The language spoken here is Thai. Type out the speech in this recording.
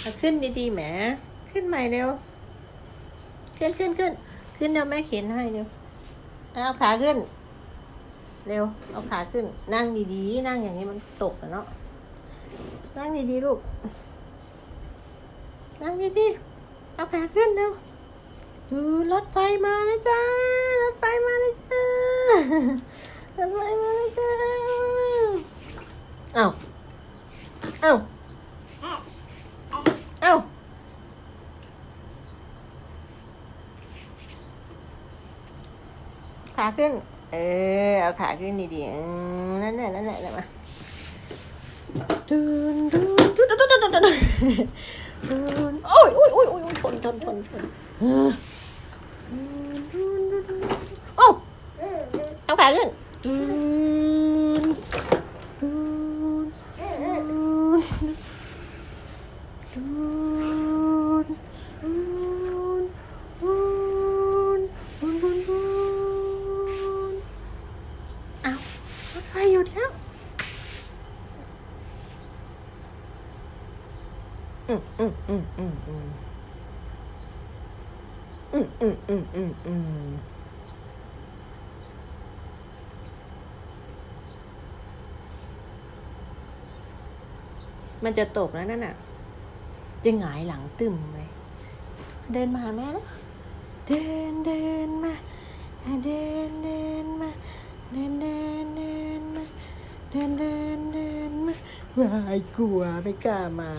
เอาขึ้นดีๆแหม ขึ้นใหม่เร็ว ขึ้นขึ้นขึ้น ขึ้นเดี๋ยวแม่เข็นให้เร็ว เอาขาขึ้น เร็ว เอาขาขึ้น นั่งดีๆ นั่งอย่างนี้มันตกอะเนาะ นั่งดีๆลูก นั่งดีๆ เอาขาขึ้นเร็วดูรถไฟมาแล้วจ้ารถไฟมาแล้วจ้ารถไฟมาแล้วจ้า ขาขึ้น เออ เอาขาขึ้นดีๆนั่นแหละนั่นแหละมาดูนดูนดูนดูนดูนดูนโอ้ยโอ้ยโอ้ยโอ้ยชนชนชนชนโอ้เอาขาขึ้นดูนดูนดูนดูน อืมอืมอืมอืมอืมอืมอืมอืมอืมอืมมันจะตกแล้วนั่นน่ะ จะหงายหลังตึมเลย เดินมาหาแม่แล้วเดินเดินมา เดินเดินมา เดินเดินเดินมา เดินเดินเดินมาวายกลัวไม่กล้ามา